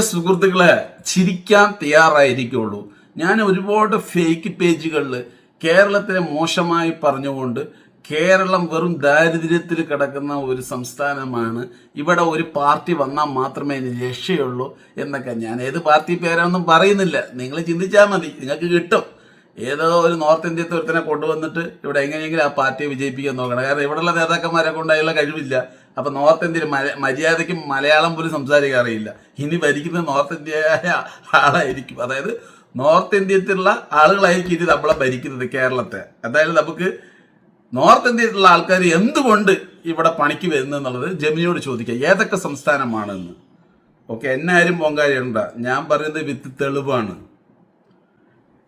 സുഹൃത്തുക്കളെ ചിരിക്കാൻ തയ്യാറായിരിക്കുള്ളൂ. ഞാൻ ഒരുപാട് ഫേക്ക് പേജുകളിൽ കേരളത്തെ മോശമായി പറഞ്ഞുകൊണ്ട് കേരളം വെറും ദാരിദ്ര്യത്തിൽ കിടക്കുന്ന ഒരു സംസ്ഥാനമാണ്. ഇവിടെ ഒരു പാർട്ടി വന്നാൽ മാത്രമേ രക്ഷയുള്ളൂ എന്നൊക്കെ ഞാൻ. ഏത് പാർട്ടി പേരാണെന്നും പറയുന്നില്ല. നിങ്ങൾ ചിന്തിച്ചാൽ മതി. നിങ്ങൾക്ക് കിട്ടും. ഏതോ ഒരു നോർത്ത് ഇന്ത്യത്തെ ഒരുത്തനെ കൊണ്ടുവന്നിട്ട് ഇവിടെ എങ്ങനെയെങ്കിലും ആ പാർട്ടിയെ വിജയിപ്പിക്കാൻ നോക്കണം. കാരണം ഇവിടെയുള്ള നേതാക്കന്മാരെ കൊണ്ടായുള്ള കഴിവില്ല. അപ്പൊ നോർത്ത് ഇന്ത്യയിൽ മര്യാദയ്ക്ക് മലയാളം പോലും സംസാരിക്കാൻ അറിയില്ല. ഇനി ഭരിക്കുന്ന നോർത്ത് ഇന്ത്യയായ ആളായിരിക്കും. അതായത് നോർത്ത് ഇന്ത്യത്തിലുള്ള ആളുകളായിരിക്കും ഇനി നമ്മളെ ഭരിക്കുന്നത് കേരളത്തെ. എന്തായാലും നമുക്ക് നോർത്ത് ഇന്ത്യയിലുള്ള ആൾക്കാർ എന്തുകൊണ്ട് ഇവിടെ പണിക്ക് വരുന്നത് എന്നുള്ളത് ജമിനിയോട് ചോദിക്കുക ഏതൊക്കെ സംസ്ഥാനമാണെന്ന്? ഓക്കെ എന്നാരും ഉണ്ടാ ഞാൻ പറയുന്നത് വിത്ത് തെളിവാണ്.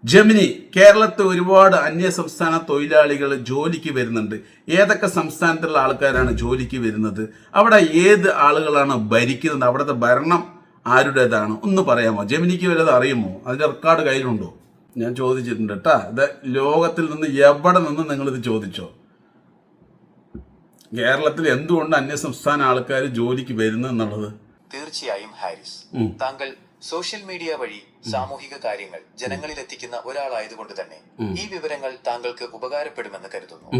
ജമിനി കേരളത്തിൽ ഒരുപാട് അന്യ സംസ്ഥാന തൊഴിലാളികൾ ജോലിക്ക് വരുന്നുണ്ട്. ഏതൊക്കെ സംസ്ഥാനത്തുള്ള ആൾക്കാരാണ് ജോലിക്ക് വരുന്നത്? അവിടെ ഏത് ആളുകളാണ് ഭരിക്കുന്നത്? അവിടുത്തെ ഭരണം ആരുടേതാണ്? ഒന്ന് പറയാമോ? ജമിനിക്ക് വല്ലത് അറിയുമോ? അതിന്റെ റെക്കോർഡ് കയ്യിലുണ്ടോ? ഞാൻ ചോദിച്ചിട്ടുണ്ട് കേട്ടാ ഇത് ലോകത്തിൽ നിന്ന് എവിടെ നിന്ന് ഇത് ചോദിച്ചോ? കേരളത്തിൽ എന്തുകൊണ്ട് അന്യ സംസ്ഥാന ആൾക്കാർ ജോലിക്ക് വരുന്നു എന്നുള്ളത്? തീർച്ചയായും ഹാരിസ്. താങ്കൾ സോഷ്യൽ മീഡിയ വഴി സാമൂഹിക കാര്യങ്ങൾ ജനങ്ങളിൽ എത്തിക്കുന്ന ഒരാളായതുകൊണ്ട് തന്നെ ഈ വിവരങ്ങൾ താങ്കൾക്ക് ഉപകാരപ്പെടുമെന്ന് കരുതുന്നു.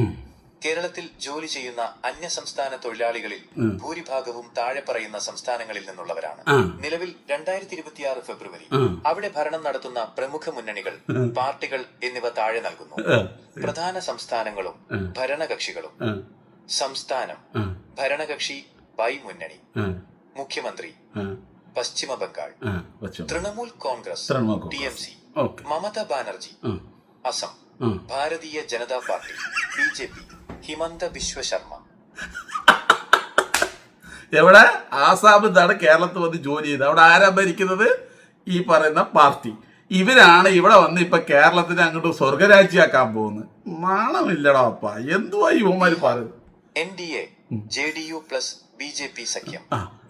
കേരളത്തിൽ ജോലി ചെയ്യുന്ന അന്യ സംസ്ഥാന തൊഴിലാളികളിൽ ഭൂരിഭാഗവും താഴെ പറയുന്ന സംസ്ഥാനങ്ങളിൽ നിന്നുള്ളവരാണ്. നിലവിൽ രണ്ടായിരത്തി ഇരുപത്തിയാറ് ഫെബ്രുവരി അവിടെ ഭരണം നടത്തുന്ന പ്രമുഖ മുന്നണികൾ പാർട്ടികൾ എന്നിവ താഴെ നൽകുന്നു. പ്രധാന സംസ്ഥാനങ്ങളും ഭരണകക്ഷികളും. സംസ്ഥാനം ഭരണകക്ഷി ബൈ മുന്നണി. മുഖ്യമന്ത്രി. Paschima Bengal. Trinamool Congress T M C Mamata Banerjee Assam. Bharatiya Janata party B J P Himanta Biswa Sarma. എവിടെ? ആസാം ഇതാണ് കേരളത്തിൽ വന്ന് ജോലി ചെയ്ത് അവിടെ ആരാ ഭരിക്കുന്നത്? ഈ പറയുന്ന പാർട്ടി. ഇവരാണ് ഇവിടെ വന്ന് ഇപ്പൊ കേരളത്തിനെ അങ്ങോട്ട് സ്വർഗരാജ്യാക്കാൻ പോകുന്നത്. നാണമില്ലടാ അപ്പ. എന്തുവാ യുവമാര് പറയുന്നത്? N D A J D U plus B J P സഖ്യം.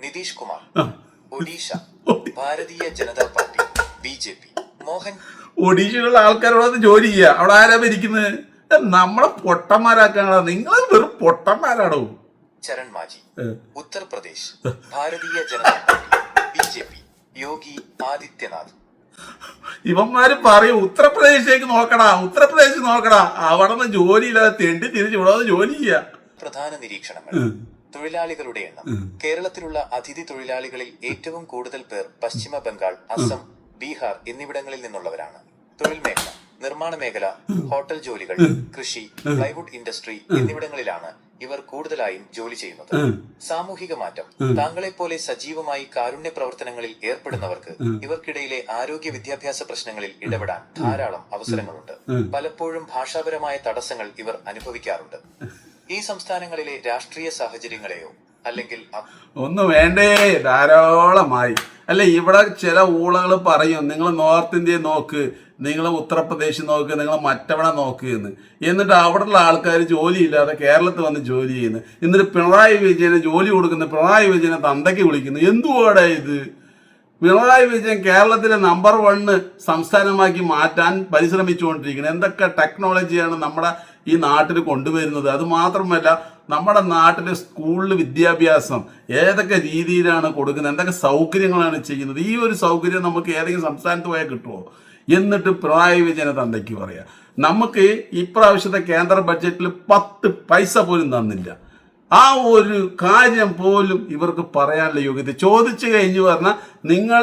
Nitish Kumar. Odisha Bharatiya Janata party B J P Mohan ഒഡീഷയിലുള്ള ആൾക്കാരോട് ജോലി ചെയ്യുക അവിടെ ആരാ ഭരിക്കുന്നത് നമ്മളെ പൊട്ടന്മാരാക്കാണോ നിങ്ങൾ വെറും പൊട്ടന്മാരാണോ Charan Majhi Uttar Pradesh Bharatiya Janata party B J P Yogi Adityanath. ഇവന്മാര് പറയും ഉത്തർപ്രദേശിലേക്ക് നോക്കടാ ഉത്തർപ്രദേശ് നോക്കടാ. അവിടെ നിന്ന് ജോലിയില്ലാതെ തെണ്ടി തിരിച്ചു ഇവിടെ ജോലി ചെയ്യാ. പ്രധാന നിരീക്ഷണങ്ങൾ. തൊഴിലാളികളുടെ എണ്ണം. കേരളത്തിലുള്ള അതിഥി തൊഴിലാളികളിൽ ഏറ്റവും കൂടുതൽ പേർ പശ്ചിമ ബംഗാൾ അസം ബീഹാർ എന്നിവിടങ്ങളിൽ നിന്നുള്ളവരാണ്. തൊഴിൽ മേഖല നിർമ്മാണ മേഖല ഹോട്ടൽ ജോലികൾ കൃഷി പ്ലൈവുഡ് ഇൻഡസ്ട്രി എന്നിവിടങ്ങളിലാണ് ഇവർ കൂടുതലായും ജോലി ചെയ്യുന്നത്. സാമൂഹിക മാറ്റം താങ്കളെ പോലെ സജീവമായി കാരുണ്യ പ്രവർത്തനങ്ങളിൽ ഏർപ്പെടുന്നവർക്ക് ഇവർക്കിടയിലെ ആരോഗ്യ വിദ്യാഭ്യാസ പ്രശ്നങ്ങളിൽ ഇടപെടാൻ ധാരാളം അവസരങ്ങളുണ്ട്. പലപ്പോഴും ഭാഷാപരമായ തടസ്സങ്ങൾ ഇവർ അനുഭവിക്കാറുണ്ട്. ഈ സംസ്ഥാനങ്ങളിലെ രാഷ്ട്രീയ സാഹചര്യങ്ങളെയോ അല്ലെങ്കിൽ ഒന്നും വേണ്ടേ ധാരാളമായി. അല്ല ഇവിടെ ചില ഊളകൾ പറയും നിങ്ങൾ നോർത്ത് ഇന്ത്യയെ നോക്ക് നിങ്ങൾ ഉത്തർപ്രദേശ് നോക്ക് നിങ്ങൾ മറ്റവിടെ നോക്ക് എന്ന്. എന്നിട്ട് അവിടെയുള്ള ആൾക്കാർ ജോലിയില്ലാതെ കേരളത്തിൽ വന്ന് ജോലി ചെയ്യുന്നു. എന്നിട്ട് പിണറായി വിജയന് ജോലി കൊടുക്കുന്ന പിണറായി വിജയനെ തന്തയ്ക്ക് വിളിക്കുന്നു. എന്തുവാടാ ഇത്? പിണറായി വിജയൻ കേരളത്തിലെ നമ്പർ വണ്ണ് സംസ്ഥാനമാക്കി മാറ്റാൻ പരിശ്രമിച്ചുകൊണ്ടിരിക്കുന്നത് എന്തൊക്കെ ടെക്നോളജിയാണ് നമ്മുടെ ഈ നാട്ടിൽ കൊണ്ടുവരുന്നത്. അത് മാത്രമല്ല നമ്മുടെ നാട്ടിലെ സ്കൂളിൽ വിദ്യാഭ്യാസം ഏതൊക്കെ രീതിയിലാണ് കൊടുക്കുന്നത്? എന്തൊക്കെ സൗകര്യങ്ങളാണ് ചെയ്യുന്നത്? ഈ ഒരു സൗകര്യം നമുക്ക് ഏതെങ്കിലും സംസ്ഥാനത്ത് പോയാൽ കിട്ടുമോ എന്നിട്ട് പിണറായി വിജയനെ തന്തയ്ക്ക് പറയാം. നമുക്ക് ഇപ്രാവശ്യത്തെ കേന്ദ്ര ബഡ്ജറ്റിൽ പത്ത് പൈസ പോലും തന്നില്ല. ആ ഒരു കാര്യം പോലും ഇവർക്ക് പറയാനുള്ള യോഗ്യത. ചോദിച്ചു കഴിഞ്ഞു പറഞ്ഞാൽ നിങ്ങൾ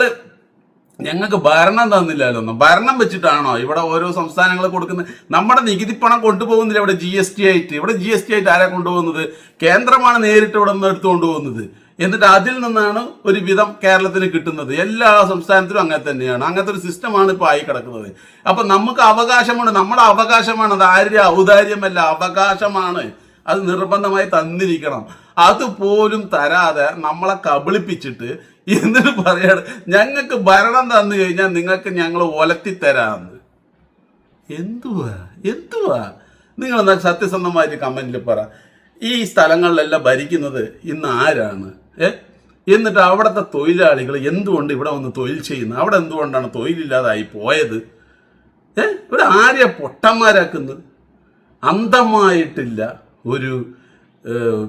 ഞങ്ങൾക്ക് ഭരണം തന്നില്ലല്ലോ. ഭരണം വെച്ചിട്ടാണോ ഇവിടെ ഓരോ സംസ്ഥാനങ്ങൾ കൊടുക്കുന്നത്? നമ്മുടെ നികുതി പണം കൊണ്ടുപോകുന്നില്ല ഇവിടെ ജി എസ് ടി ആയിട്ട്. ഇവിടെ ജി എസ് ടി ആയിട്ട് ആരാ കൊണ്ടുപോകുന്നത്? കേന്ദ്രമാണ് നേരിട്ട് ഇവിടെ നിന്ന് എടുത്തു കൊണ്ടുപോകുന്നത് എന്നിട്ട് അതിൽ നിന്നാണ് ഒരു വിധം കേരളത്തിന് കിട്ടുന്നത്. എല്ലാ സംസ്ഥാനത്തിലും അങ്ങനെ തന്നെയാണ്. അങ്ങനത്തെ ഒരു സിസ്റ്റമാണ് ഇപ്പോൾ ആയി കിടക്കുന്നത്. അപ്പൊ നമുക്ക് അവകാശമുണ്ട് നമ്മുടെ അവകാശമാണ്. അത് ആരുടെ ഔദാര്യമല്ല. അവകാശമാണ്. അത് നിർബന്ധമായി തന്നിരിക്കണം. അതുപോലും തരാതെ നമ്മളെ കബളിപ്പിച്ചിട്ട് എന്നിട്ട് പറയാണ് ഞങ്ങൾക്ക് ഭരണം തന്നു കഴിഞ്ഞാൽ നിങ്ങൾക്ക് ഞങ്ങൾ ഒലത്തി തരാമെന്ന് എന്തുവാ? എന്തുവാ? നിങ്ങൾ എന്നാൽ സത്യസന്ധമായിട്ട് കമന്റിൽ പറ. ഈ സ്ഥലങ്ങളിലെല്ലാം ഭരിക്കുന്നത് ഇന്ന് ആരാണ്? ഏ? എന്നിട്ട് അവിടുത്തെ തൊഴിലാളികൾ എന്തുകൊണ്ട് ഇവിടെ വന്ന് തൊഴിൽ ചെയ്യുന്നത്? അവിടെ എന്തുകൊണ്ടാണ് തൊഴിലില്ലാതായി പോയത്? ഏ? ഇവിടെ ആരെയാ പൊട്ടന്മാരാക്കുന്നത്? അന്ധമായിട്ടില്ല ഒരു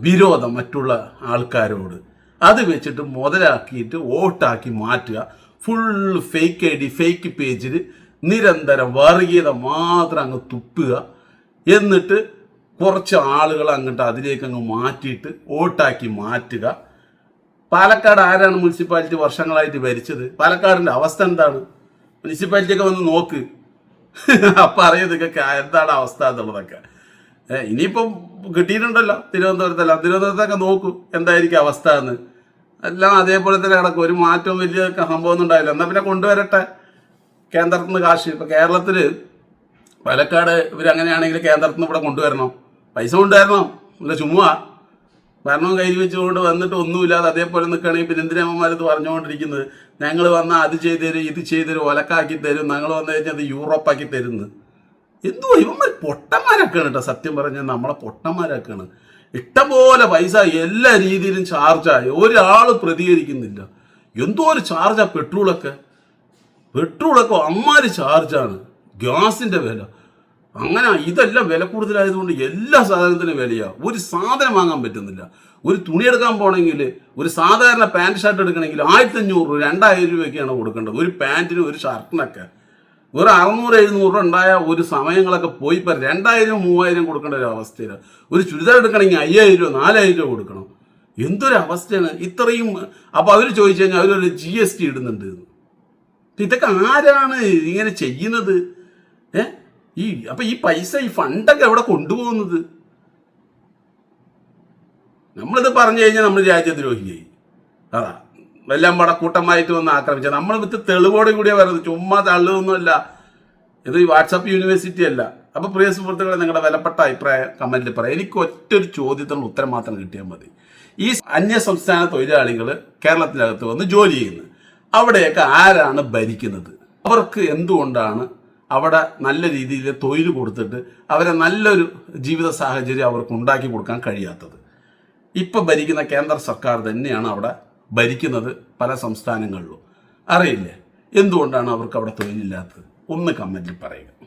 വിരോധം മറ്റുള്ള ആൾക്കാരോട്. അത് വെച്ചിട്ട് മുതലാക്കിയിട്ട് വോട്ടാക്കി മാറ്റുക. Full fake I D fake പേജിൽ നിരന്തരം വർഗീയത മാത്രം അങ്ങ് തുപ്പുക. എന്നിട്ട് കുറച്ച് ആളുകൾ അങ്ങോട്ട് അതിലേക്ക് അങ്ങ് മാറ്റിയിട്ട് വോട്ടാക്കി മാറ്റുക. പാലക്കാട് ആരാണ് മുനിസിപ്പാലിറ്റി വർഷങ്ങളായിട്ട് ഭരിച്ചത്? പാലക്കാടിന്റെ അവസ്ഥ എന്താണ്? മുനിസിപ്പാലിറ്റിയൊക്കെ വന്ന് നോക്ക്. അപ്പം അറിയതൊക്കെ എന്താണ് അവസ്ഥ എന്നുള്ളതൊക്കെ. ഇനിയിപ്പം കിട്ടിയിട്ടുണ്ടല്ലോ തിരുവനന്തപുരത്തല്ല. തിരുവനന്തപുരത്തൊക്കെ നോക്കൂ. എന്തായിരിക്കും അവസ്ഥ എന്ന്. എല്ലാം അതേപോലെ തന്നെ കിടക്കും. ഒരു മാറ്റവും വലിയ സംഭവം ഉണ്ടായില്ല. എന്നാൽ പിന്നെ കൊണ്ടുവരട്ടെ. കേന്ദ്രത്തിൽ നിന്ന് കാശ്. ഇപ്പം കേരളത്തിൽ പാലക്കാട് ഇവരങ്ങനെയാണെങ്കിൽ കേന്ദ്രത്തിൽ നിന്ന് ഇവിടെ കൊണ്ടുവരണം. പൈസ കൊണ്ടുവരണം. ഇല്ല ചുമ്മാ. ഭരണം കയ്യിൽ വെച്ചുകൊണ്ട് വന്നിട്ട് ഒന്നുമില്ലാതെ അതേപോലെ നിൽക്കുകയാണെങ്കിൽ പിന്നെ എന്തിനമ്മമാരത് പറഞ്ഞുകൊണ്ടിരിക്കുന്നത്? ഞങ്ങൾ വന്നാൽ അത് ചെയ്തു തരും ഇത് ചെയ്തു തരും ഒലക്കാക്കി തരും. ഞങ്ങൾ വന്നു കഴിഞ്ഞാൽ അത് യൂറോപ്പാക്കി തരുന്നു എന്തുവാ? ഇവന്മാർ പൊട്ടന്മാരൊക്കെയാണ് കേട്ടോ സത്യം പറഞ്ഞാൽ നമ്മളെ പൊട്ടന്മാരൊക്കെയാണ്. ഇഷ്ടംപോലെ പൈസ എല്ലാ രീതിയിലും ചാർജായി ഒരാൾ പ്രതികരിക്കുന്നില്ല. എന്തോ ഒരു ചാർജാ പെട്രോളൊക്കെ പെട്രോളൊക്കെ അമ്മാര് ചാർജാണ് ഗ്യാസിന്റെ വില. അങ്ങനെ ഇതെല്ലാം വില കൂടുതലായതുകൊണ്ട് എല്ലാ സാധനത്തിനും വിലയാ. ഒരു സാധനം വാങ്ങാൻ പറ്റുന്നില്ല. ഒരു തുണി എടുക്കാൻ പോകണമെങ്കിൽ ഒരു സാധാരണ പാന്റ് ഷർട്ട് എടുക്കണമെങ്കിൽ ആയിരത്തി അഞ്ഞൂറ് രൂപ രണ്ടായിരം രൂപയൊക്കെയാണ് കൊടുക്കേണ്ടത്. ഒരു പാന്റിനും ഒരു ഷർട്ടിനൊക്കെ ഒരു അറുന്നൂറ് എഴുന്നൂറ് ഉണ്ടായ ഒരു സമയങ്ങളൊക്കെ പോയി ഇപ്പം രണ്ടായിരം മൂവായിരം കൊടുക്കേണ്ട ഒരു അവസ്ഥയിൽ ഒരു ചുരിദാർ എടുക്കണമെങ്കിൽ അയ്യായിരം രൂപ നാലായിരം രൂപ കൊടുക്കണം. എന്തൊരു അവസ്ഥയാണ്? ഇത്രയും അപ്പോൾ അവർ ചോദിച്ചു കഴിഞ്ഞാൽ അവരൊരു ജി എസ് ടി ഇടുന്നുണ്ട്. ഇതൊക്കെ ആരാണ് ഇങ്ങനെ ചെയ്യുന്നത്? ഏ? ഈ അപ്പം ഈ പൈസ ഈ ഫണ്ടൊക്കെ എവിടെ കൊണ്ടുപോകുന്നത്? നമ്മളിത് പറഞ്ഞു കഴിഞ്ഞാൽ നമ്മൾ രാജ്യദ്രോഹിയായി അതാ. എല്ലാം പട കൂട്ടമായിട്ട് വന്ന് ആക്രമിച്ച. നമ്മൾ വിത്ത് തെളിവോടെ കൂടിയാ വരുന്നത് ചുമ്മാ തള്ളുവൊന്നുമല്ല ഇത് വാട്സാപ്പ് യൂണിവേഴ്സിറ്റി അല്ല. അപ്പൊ പ്രിയ സുഹൃത്തുക്കളെ നിങ്ങളുടെ വിലപ്പെട്ട അഭിപ്രായം കമന്റിൽ പറയാം. എനിക്ക് ഒറ്റൊരു ചോദ്യത്തിനുള്ള ഉത്തരം മാത്രം കിട്ടിയാൽ മതി. ഈ അന്യ സംസ്ഥാന തൊഴിലാളികൾ കേരളത്തിനകത്ത് വന്ന് ജോലി ചെയ്യുന്നു. അവിടെയൊക്കെ ആരാണ് ഭരിക്കുന്നത്? അവർക്ക് എന്തുകൊണ്ടാണ് അവിടെ നല്ല രീതിയിൽ തൊഴിൽ കൊടുത്തിട്ട് അവരെ നല്ലൊരു ജീവിത സാഹചര്യം അവർക്ക് ഉണ്ടാക്കി കൊടുക്കാൻ കഴിയാത്തത്? ഇപ്പൊ ഭരിക്കുന്ന കേന്ദ്ര സർക്കാർ തന്നെയാണ് അവിടെ ഭരിക്കുന്നത് പല സംസ്ഥാനങ്ങളിലും. അറിയില്ല? എന്തുകൊണ്ടാണ് അവർക്ക് അവിടെ തൊഴിലില്ലാത്തത്? ഒന്ന് കമന്റിൽ പറയുക.